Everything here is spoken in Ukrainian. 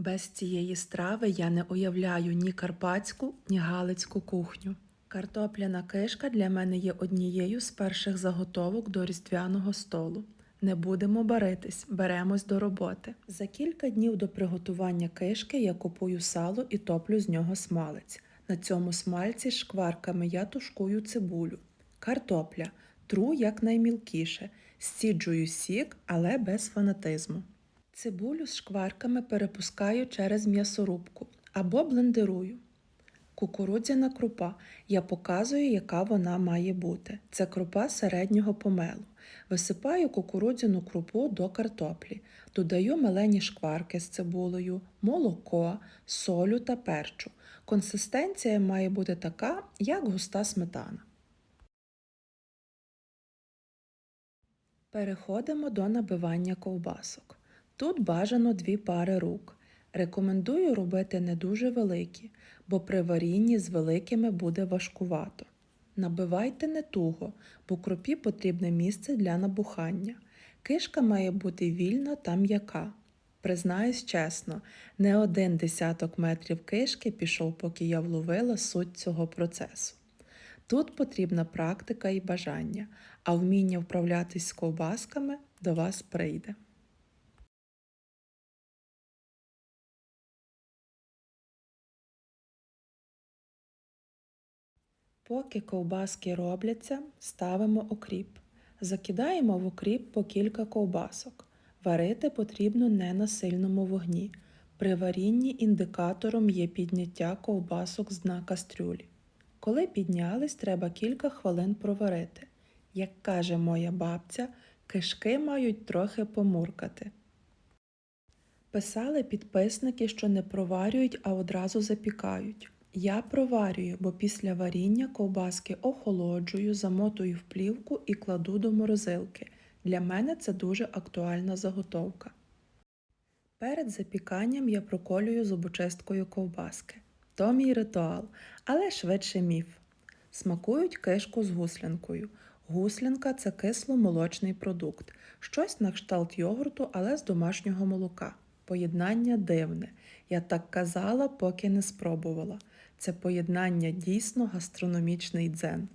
Без цієї страви я не уявляю ні карпатську, ні галицьку кухню. Картопляна кишка для мене є однією з перших заготовок до різдвяного столу. Не будемо баритись, беремось до роботи. За кілька днів до приготування кишки я купую сало і топлю з нього смалець. На цьому смальці шкварками я тушкую цибулю. Картопля тру якнаймілкіше, стіджую сік, але без фанатизму. Цибулю з шкварками перепускаю через м'ясорубку або блендерую. Кукурудзяна крупа. Я показую, яка вона має бути. Це крупа середнього помелу. Висипаю кукурудзяну крупу до картоплі, додаю мелені шкварки з цибулею, молоко, солю та перчу. Консистенція має бути така, як густа сметана. Переходимо до набивання ковбасок. Тут бажано дві пари рук. Рекомендую робити не дуже великі, бо при варінні з великими буде важкувато. Набивайте не туго, бо кропі потрібне місце для набухання. Кишка має бути вільна та м'яка. Признаюсь чесно, не один десяток метрів кишки пішов, поки я вловила суть цього процесу. Тут потрібна практика і бажання, а вміння вправлятись з ковбасками до вас прийде. Поки ковбаски робляться, ставимо окріп. Закидаємо в окріп по кілька ковбасок. Варити потрібно не на сильному вогні. При варінні індикатором є підняття ковбасок з дна кастрюлі. Коли піднялись, треба кілька хвилин проварити. Як каже моя бабця, кишки мають трохи помуркати. Писали підписники, що не проварюють, а одразу запікають. Я проварюю, бо після варіння ковбаски охолоджую, замотую в плівку і кладу до морозилки. Для мене це дуже актуальна заготовка. Перед запіканням я проколюю зубочисткою ковбаски. То мій ритуал, але швидше міф. Смакують кишку з гуслянкою. Гуслянка це кисломолочний продукт, щось на кшталт йогурту, але з домашнього молока. Поєднання дивне. Я так казала, поки не спробувала. Це поєднання дійсно гастрономічний дзен.